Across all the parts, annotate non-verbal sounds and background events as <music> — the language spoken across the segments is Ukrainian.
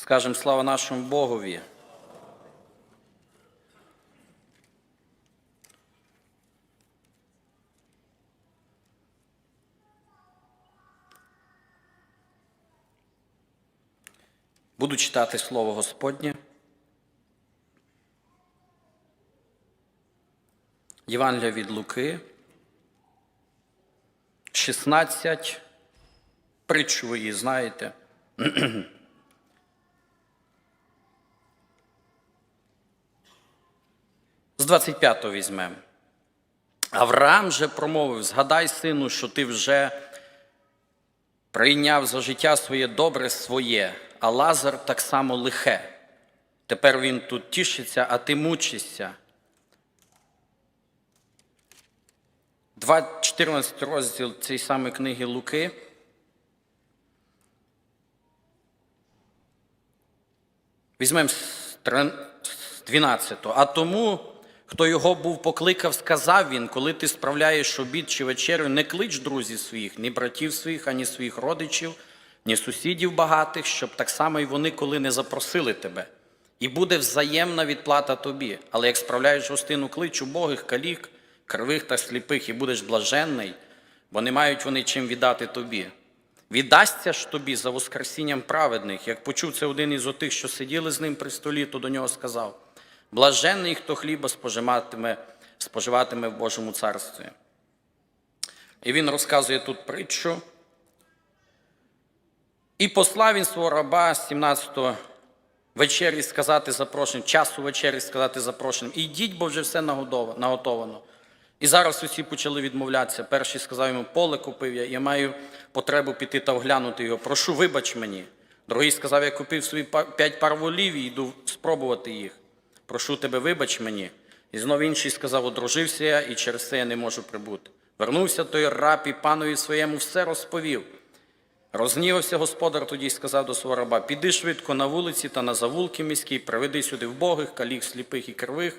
Скажемо слава нашому Богові. Буду читати Слово Господнє. Євангелія від Луки. 16. Притчу ви її знаєте. <clears throat> З 25-го візьмемо. Авраам же промовив: Згадай, сину, що ти вже прийняв за життя своє добре своє, а Лазар так само лихе. Тепер він тут тішиться, а ти мучишся. 2, 14 розділ цієї самої книги Луки. Візьмемо з 12. А тому, хто його був покликав, сказав він, коли ти справляєш обід чи вечерю, не клич друзів своїх, ні братів своїх, ані своїх родичів, ні сусідів багатих, щоб так само й вони, коли не запросили тебе. І буде взаємна відплата тобі. Але як справляєш гостину, клич убогих, калік, кривих та сліпих, і будеш блаженний, бо не мають вони чим віддати тобі. Віддасться ж тобі за воскресінням праведних, як почув це один із отих, що сиділи з ним при столі, то до нього сказав: Блаженний, хто хліба споживатиме, споживатиме в Божому царстві. І він розказує тут притчу. І послав він свого раба 17-го вечері сказати запрошеним, часу вечері сказати запрошеним. Ідіть, бо вже все наготовано. І зараз усі почали відмовлятися. Перший сказав йому, поле купив я, я маю потребу піти та оглянути його. Прошу, вибач мені. Другий сказав, я купив собі п'ять пар волів і йду спробувати їх. Прошу тебе, вибач мені. І знов інший сказав, одружився я, і через це я не можу прибути. Вернувся той раб і панові своєму все розповів. Рознівався господар тоді й сказав до свого раба: Піди швидко на вулиці та на завулки міські, приведи сюди вбогих, калік, сліпих і кривих.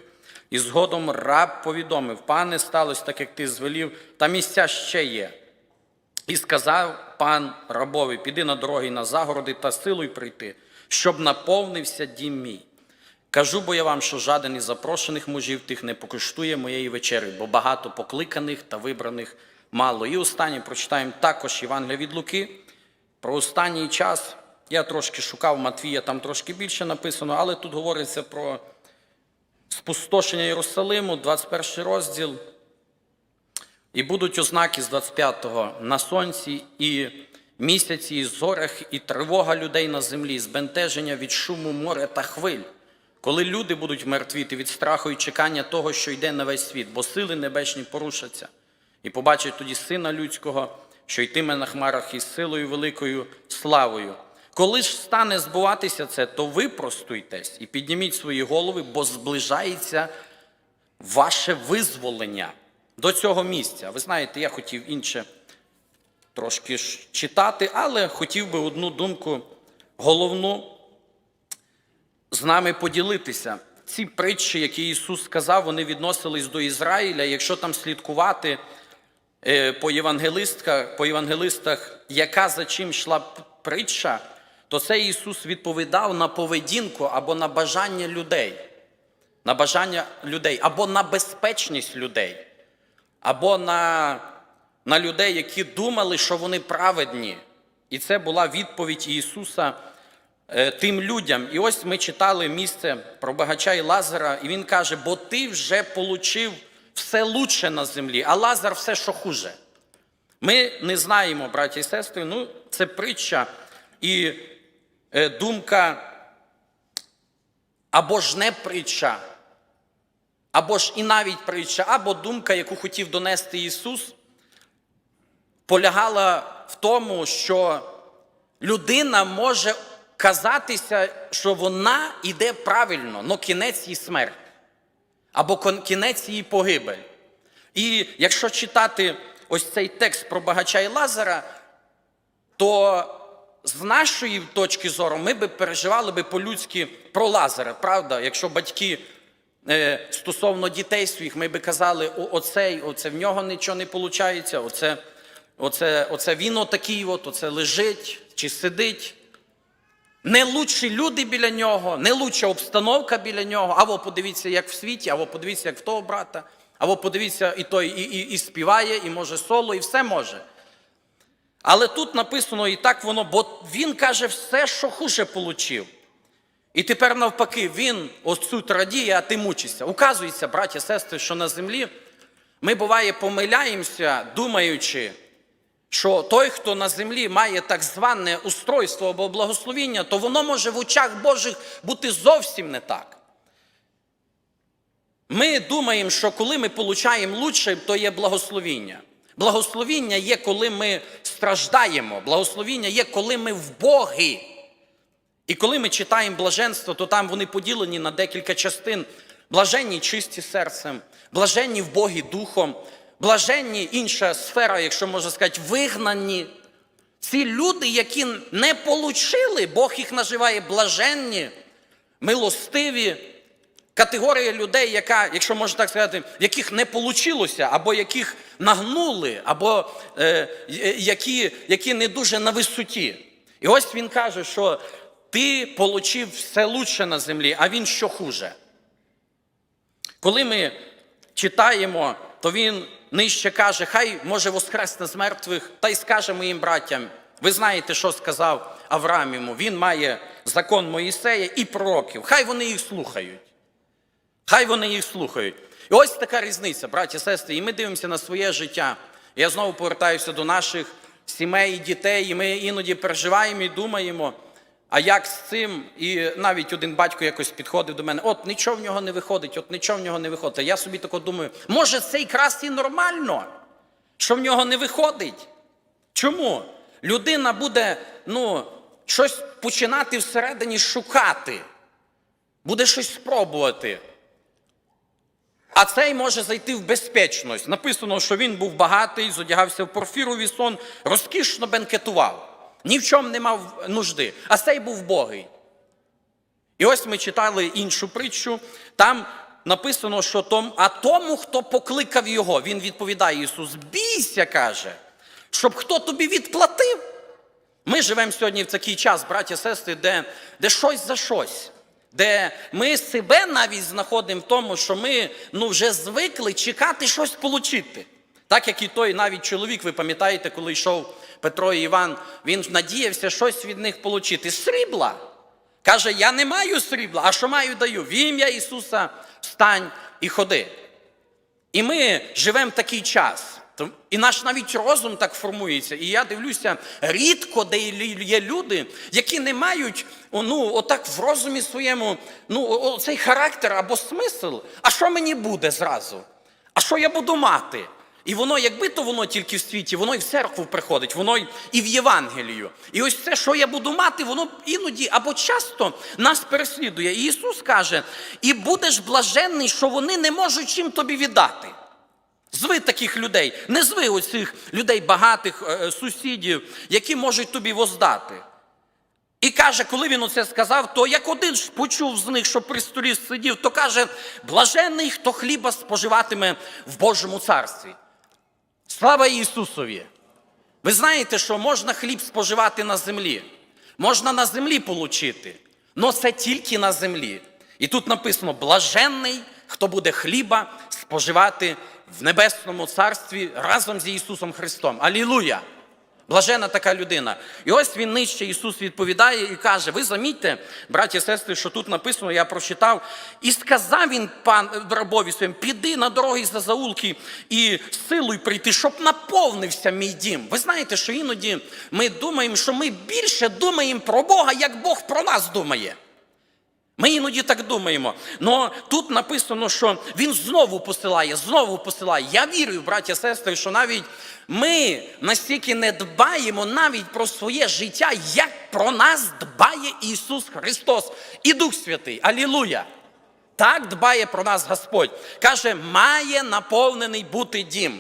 І згодом раб повідомив: пане, сталося так, як ти звелів, та місця ще є. І сказав пан рабові: піди на дороги на загороди та силою прийти, щоб наповнився дім мій. Кажу бо я вам, що жаден із запрошених мужів тих не покуштує моєї вечері, бо багато покликаних та вибраних мало. І останнє прочитаємо також Євангелія від Луки. Про останній час я трошки шукав Матвія, там трошки більше написано, але тут говориться про спустошення Єрусалиму, 21 розділ. І будуть ознаки з 25-го на сонці, і місяці, і зорях, і тривога людей на землі, збентеження від шуму моря та хвиль. Коли люди будуть мертвіти від страху і чекання того, що йде на весь світ, бо сили небесні порушаться, і побачать тоді сина людського, що йтиме на хмарах із силою великою славою. Коли ж стане збуватися це, то ви простуйтесь і підніміть свої голови, бо зближається ваше визволення до цього місця. Ви знаєте, я хотів інше трошки читати, але хотів би одну думку головну з нами поділитися. Ці притчі, які Ісус сказав, вони відносились до Ізраїля. Якщо там слідкувати е, по по євангелистах, яка за чим йшла притча, то це Ісус відповідав на поведінку або на бажання людей, на бажання людей, або на безпечність людей, або на, на людей, які думали, що вони праведні. І це була відповідь Ісуса тим людям. І ось ми читали місце про багача і Лазара, і він каже: бо ти вже получив все лучше на землі, а Лазар все, що хуже. Ми не знаємо, браті і сестри, ну це притча і е, думка або ж не притча, або ж і навіть притча, або думка, яку хотів донести Ісус, полягала в тому, що людина може казатися, що вона йде правильно, але кінець її смерть, або кінець її погибель. І якщо читати ось цей текст про багача і Лазара, то з нашої точки зору ми би переживали би по-людськи про Лазара, правда? Якщо батьки е, стосовно дітей своїх, ми би казали, «О, оцей, оце в нього нічого не виходить, оце, оце, оце він отакий, от, оце лежить чи сидить. Не лучші люди біля нього, не лучша обстановка біля нього. Або подивіться, як в світі, або подивіться, як в того брата, або подивіться, і той і, і, і співає, і може соло, і все може. Але тут написано і так воно, бо він каже все, що хуже получив. І тепер навпаки, він ось тут радіє, а ти мучишся. Указується, браття, сестри, що на землі ми буває помиляємося, думаючи, що той, хто на землі має так зване устройство або благословіння, то воно може в очах Божих бути зовсім не так. Ми думаємо, що коли ми получаємо лучше, то є благословіння. Благословіння є, коли ми страждаємо. Благословіння є, коли ми в Боги. І коли ми читаємо блаженство, то там вони поділені на декілька частин. Блаженні чисті серцем, блаженні в Богі духом, блаженні інша сфера, якщо можна сказати, вигнані. Ці люди, які не получили, Бог їх називає блаженні, милостиві. Категорія людей, яка, якщо можна так сказати, яких не получилося, або яких нагнули, або е, які, які не дуже на висоті. І ось він каже, що ти получив все лучше на землі, а він що хуже. Коли ми читаємо, то він нижче каже, хай може воскресне з мертвих, та й скаже моїм братям. Ви знаєте, що сказав Авраам йому? Він має закон Моїсея і пророків. Хай вони їх слухають. Хай вони їх слухають. І ось така різниця, браті, сестри, і ми дивимося на своє життя. Я знову повертаюся до наших сімей, дітей, і ми іноді переживаємо і думаємо, а як з цим? І навіть один батько якось підходив до мене, от нічого в нього не виходить, от нічого в нього не виходить. Я собі тако думаю, може це якраз і нормально, що в нього не виходить. Чому? Людина буде ну, щось починати всередині шукати, буде щось спробувати. А цей може зайти в безпечність. Написано, що він був багатий, зодягався в порфіровий сон, розкішно бенкетував. Ні в чому не мав нужди. А цей був Богий. І ось ми читали іншу притчу. Там написано, що том, а тому, хто покликав його, він відповідає Ісус, бійся, каже, щоб хто тобі відплатив. Ми живемо сьогодні в такий час, браті, сестри, де, де щось за щось. Де ми себе навіть знаходимо в тому, що ми ну, вже звикли чекати щось отримати. Так як і той навіть чоловік, ви пам'ятаєте, коли йшов Петро і Іван, він надіявся щось від них отримати. Срібла. Каже, я не маю срібла, а що маю даю? В ім'я Ісуса встань і ходи. І ми живемо в такий час. І наш навіть розум так формується. І я дивлюся, рідко де є люди, які не мають ну, отак в розумі своєму ну, цей характер або смисл. А що мені буде зразу? А що я буду мати? І воно, якби то воно тільки в світі, воно і в церкву приходить, воно і в Євангелію. І ось це, що я буду мати, воно іноді або часто нас переслідує. І Ісус каже: і будеш блаженний, що вони не можуть чим тобі віддати. Зви таких людей, не зви оцих людей багатих е, сусідів, які можуть тобі воздати. І каже, коли він оце сказав, то як один ж почув з них, що при столі сидів, то каже: блаженний, хто хліба споживатиме в Божому царстві. Слава Ісусові! Ви знаєте, що можна хліб споживати на землі, можна на землі получити, але це тільки на землі. І тут написано: блаженний, хто буде хліба споживати в Небесному Царстві разом з Ісусом Христом. Алілуя! Блажена така людина. І ось він нижче Ісус відповідає і каже: Ви замітьте, браті і сестри, що тут написано, я прочитав, і сказав він пан рабові своїм, піди на дороги за заулки і силою прийти, щоб наповнився мій дім. Ви знаєте, що іноді ми думаємо, що ми більше думаємо про Бога, як Бог про нас думає. Ми іноді так думаємо. Но тут написано, що він знову посилає, знову посилає. Я вірю, браття сестри, що навіть ми настільки не дбаємо навіть про своє життя, як про нас дбає Ісус Христос і Дух Святий. Алілуя! Так дбає про нас Господь. Каже, має наповнений бути дім.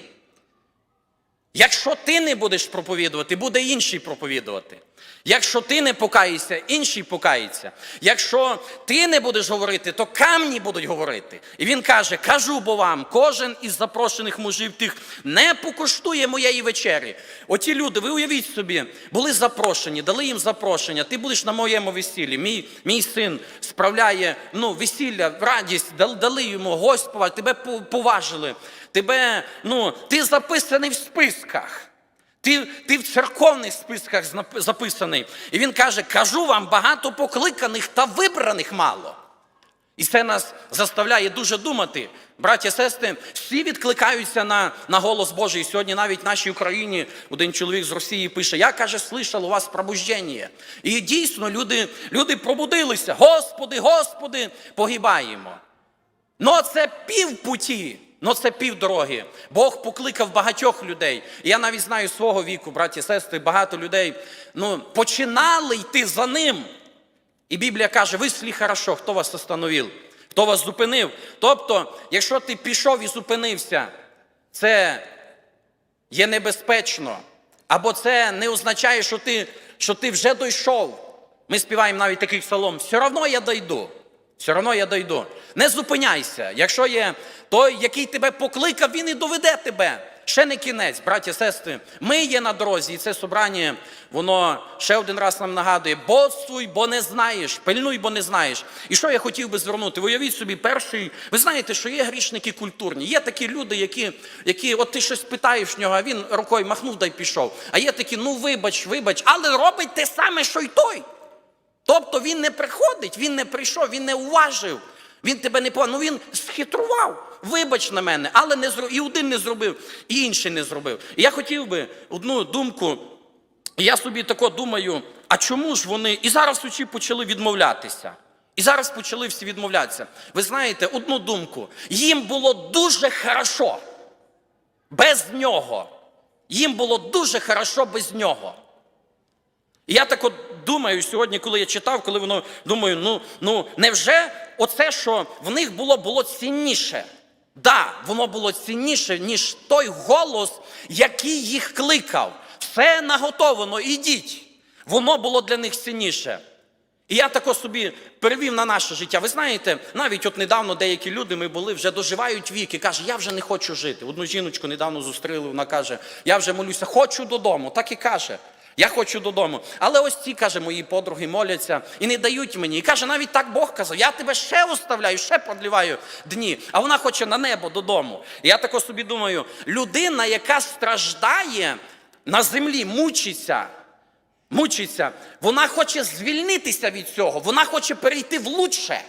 Якщо ти не будеш проповідувати, буде інший проповідувати. Якщо ти не покаєшся, інші покаються. Якщо ти не будеш говорити, то камні будуть говорити. І він каже: кажу бо вам, кожен із запрошених мужів тих не покуштує моєї вечері. Оті люди, ви уявіть собі, були запрошені, дали їм запрошення. Ти будеш на моєму весіллі. Мій, мій син справляє ну, весілля, радість, дали, йому поважати, тебе поважили. Тебе, ну, ти записаний в списках. Ти, ти в церковних списках записаний. І він каже: кажу вам, багато покликаних та вибраних мало. І це нас заставляє дуже думати. Браття, сестри, всі відкликаються на, на голос Божий. І Сьогодні навіть в нашій Україні один чоловік з Росії пише: Я каже, слышав у вас пробуждення. І дійсно люди, люди пробудилися. Господи, Господи, погибаємо. Ну це пів путі, ну це пів дороги. Бог покликав багатьох людей. Я навіть знаю свого віку, браті і сестри, багато людей ну, починали йти за ним. І Біблія каже: вислі хорошо, хто вас остановив, хто вас зупинив. Тобто, якщо ти пішов і зупинився, це є небезпечно. Або це не означає, що ти, що ти вже дійшов. Ми співаємо навіть такий псалом, все одно я дойду. Все одно я дойду. Не зупиняйся. Якщо є той, який тебе покликав, він і доведе тебе. Ще не кінець, браті, сестри. Ми є на дорозі, і це собрання, воно ще один раз нам нагадує: боцуй, бо не знаєш, пильнуй, бо не знаєш. І що я хотів би звернути? Уявіть собі, перший, ви знаєте, що є грішники культурні. Є такі люди, які, які от ти щось питаєш в нього, а він рукою махнув да й пішов. А є такі, ну вибач, вибач, але робить те саме, що й той. Тобто він не приходить, він не прийшов, він не уважив, він тебе не. Ну він схитрував. Вибач на мене, але не зро... і один не зробив, і інший не зробив. І я хотів би одну думку. Я собі тако думаю, а чому ж вони і зараз усі почали відмовлятися? І зараз почали всі відмовлятися. Ви знаєте, одну думку. Їм було дуже хорошо без нього. Їм було дуже хорошо без нього. І я так от думаю сьогодні, коли я читав, коли воно думаю, ну, ну невже оце, що в них було, було цінніше? Да, воно було цінніше, ніж той голос, який їх кликав. Все наготовано, ідіть. Воно було для них цінніше. І я тако собі перевів на наше життя. Ви знаєте, навіть от недавно деякі люди ми були, вже доживають вік і каже, я вже не хочу жити. Одну жіночку недавно зустріли, вона каже, я вже молюся, хочу додому. Так і каже. Я хочу додому. Але ось ці, каже, мої подруги моляться і не дають мені. І каже, навіть так Бог казав, я тебе ще оставляю, ще продліваю дні. А вона хоче на небо додому. І я тако собі думаю, людина, яка страждає на землі, мучиться, мучиться, вона хоче звільнитися від цього, вона хоче перейти в лучше.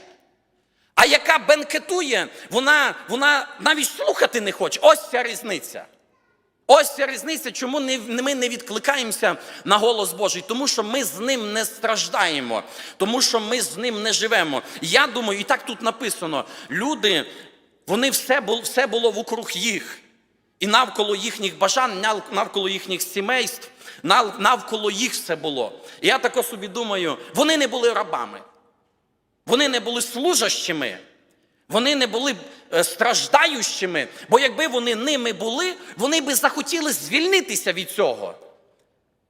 А яка бенкетує, вона, вона навіть слухати не хоче. Ось ця різниця. Ось ця різниця, чому ми не відкликаємося на голос Божий, тому що ми з ним не страждаємо, тому що ми з ним не живемо. Я думаю, і так тут написано: люди, вони все було, все було вокруг їх. І навколо їхніх бажань, навколо їхніх сімейств, навколо їх все було. І я тако собі думаю, вони не були рабами, вони не були служащими. Вони не були страждаючими, бо якби вони ними були, вони би захотіли звільнитися від цього.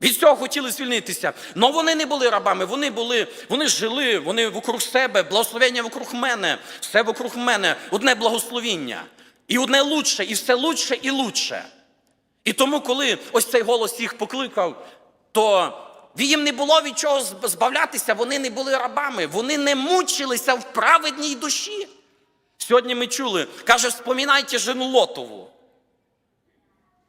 Від цього хотіли звільнитися. Але вони не були рабами, вони були, вони жили, вони вокруг себе, благословення вокруг мене, все вокруг мене, одне благословіння. І одне лучше, і все лучше і лучше. І тому, коли ось цей голос їх покликав, то їм не було від чого збавлятися, вони не були рабами, вони не мучилися в праведній душі. Сьогодні ми чули, каже, вспоминайте жену Лотову.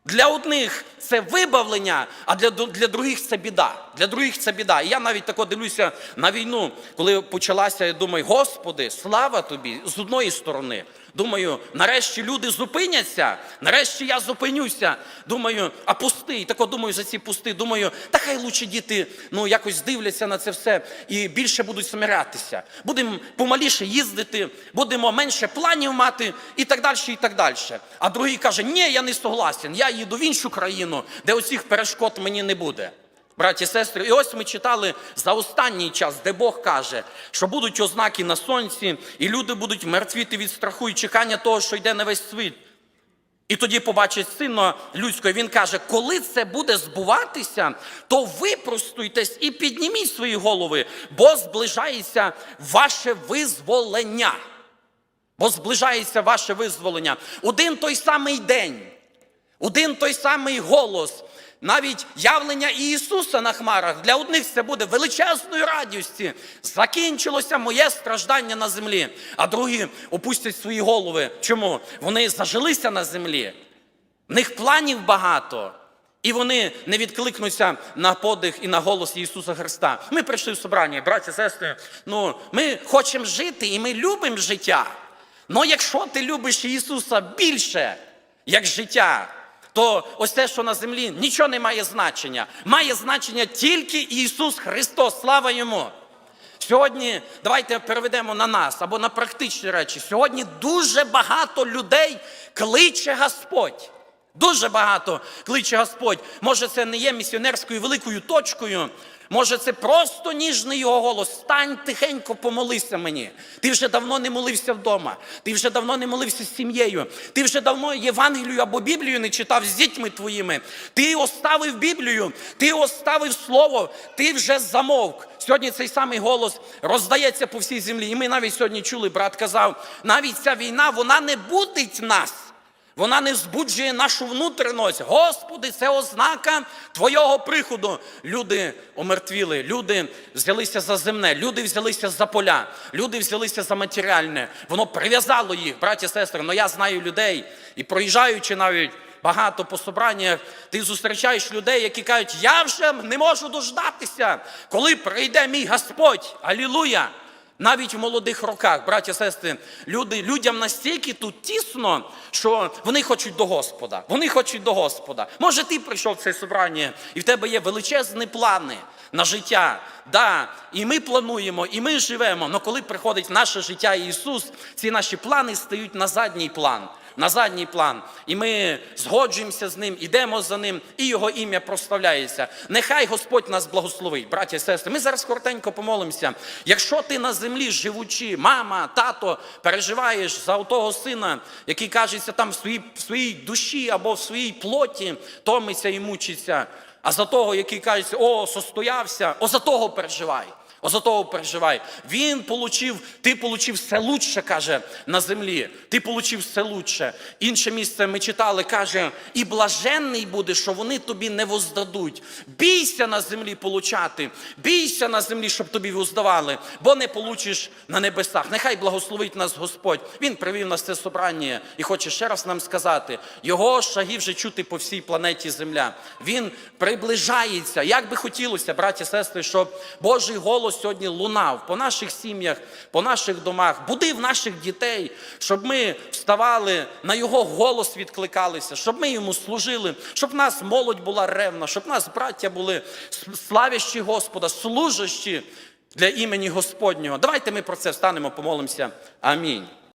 Для одних це вибавлення, а для, для других це біда. Для других це біда. І я навіть тако дивлюся на війну, коли почалася, я думаю, Господи, слава тобі з одної сторони. Думаю, нарешті люди зупиняться, нарешті я зупинюся. Думаю, а пусти. І тако думаю за ці пусти. Думаю, та хай лучше діти ну, якось дивляться на це все і більше будуть смирятися. Будемо помаліше їздити, будемо менше планів мати і так далі, і так далі. А другий каже, ні, я не согласен, я їду в іншу країну, де оцих перешкод мені не буде. Браті сестри, і ось ми читали за останній час, де Бог каже, що будуть ознаки на сонці, і люди будуть мертвіти від страху і чекання того, що йде на весь світ. І тоді побачить сина людського. Він каже: коли це буде збуватися, то випростуйтесь і підніміть свої голови, бо зближається ваше визволення. Бо зближається ваше визволення. Один той самий день, один той самий голос, навіть явлення Ісуса на хмарах. Для одних це буде величезною радістю. Закінчилося моє страждання на землі. А другі опустять свої голови. Чому? Вони зажилися на землі. В них планів багато. І вони не відкликнуться на подих і на голос Ісуса Христа. Ми прийшли в собрання, браті, сестри. Ну, ми хочемо жити і ми любимо життя. Ну якщо ти любиш Ісуса більше, як життя, то ось те, що на землі, нічого не має значення. Має значення тільки Ісус Христос. Слава Йому! Сьогодні давайте переведемо на нас або на практичні речі. Сьогодні дуже багато людей кличе Господь. Дуже багато кличе Господь. Може, це не є місіонерською великою точкою. Може, це просто ніжний його голос. Стань тихенько, помолися мені. Ти вже давно не молився вдома. Ти вже давно не молився з сім'єю. Ти вже давно Євангелію або Біблію не читав з дітьми твоїми. Ти оставив Біблію, ти оставив слово, ти вже замовк. Сьогодні цей самий голос роздається по всій землі. І ми навіть сьогодні чули, брат казав, навіть ця війна вона не будить нас. Вона не збуджує нашу внутрішність. Господи, це ознака Твого приходу. Люди омертвіли, люди взялися за земне, люди взялися за поля, люди взялися за матеріальне. Воно прив'язало їх, браті сестри. Ну я знаю людей і проїжджаючи навіть багато по собраннях, ти зустрічаєш людей, які кажуть, я вже не можу дождатися, коли прийде мій Господь. Алілуя! Навіть в молодих роках, браті сестри, люди, людям настільки тут тісно, що вони хочуть до Господа. Вони хочуть до Господа. Може, ти прийшов в це собрання, і в тебе є величезні плани на життя. Да, і ми плануємо, і ми живемо. Але коли приходить наше життя Ісус, ці наші плани стають на задній план. На задній план, і ми згоджуємося з ним, ідемо за ним, і його ім'я прославляється. Нехай Господь нас благословить, браті і сестри. Ми зараз коротенько помолимося. Якщо ти на землі живучи, мама, тато, переживаєш за того сина, який кажеться там в своїй, в своїй душі або в своїй плоті, томиться і мучиться, а за того, який кажеться, о, состоявся, о, за того переживай. О, за того переживай. Він получив, ти получив все лучше, каже, на землі. Ти получив все лучше. Інше місце ми читали, каже, і блаженний буде, що вони тобі не воздадуть. Бійся на землі получати, бійся на землі, щоб тобі воздавали, бо не получиш на небесах. Нехай благословить нас Господь. Він привів нас це собрання і хоче ще раз нам сказати, його шаги вже чути по всій планеті Земля. Він приближається. Як би хотілося, браті сестри, щоб Божий голос сьогодні лунав по наших сім'ях, по наших домах, будив наших дітей, щоб ми вставали, на його голос відкликалися, щоб ми йому служили, щоб нас молодь була ревна, щоб нас браття були славящі Господа, служащі для імені Господнього. Давайте ми про це встанемо, помолимося. Амінь.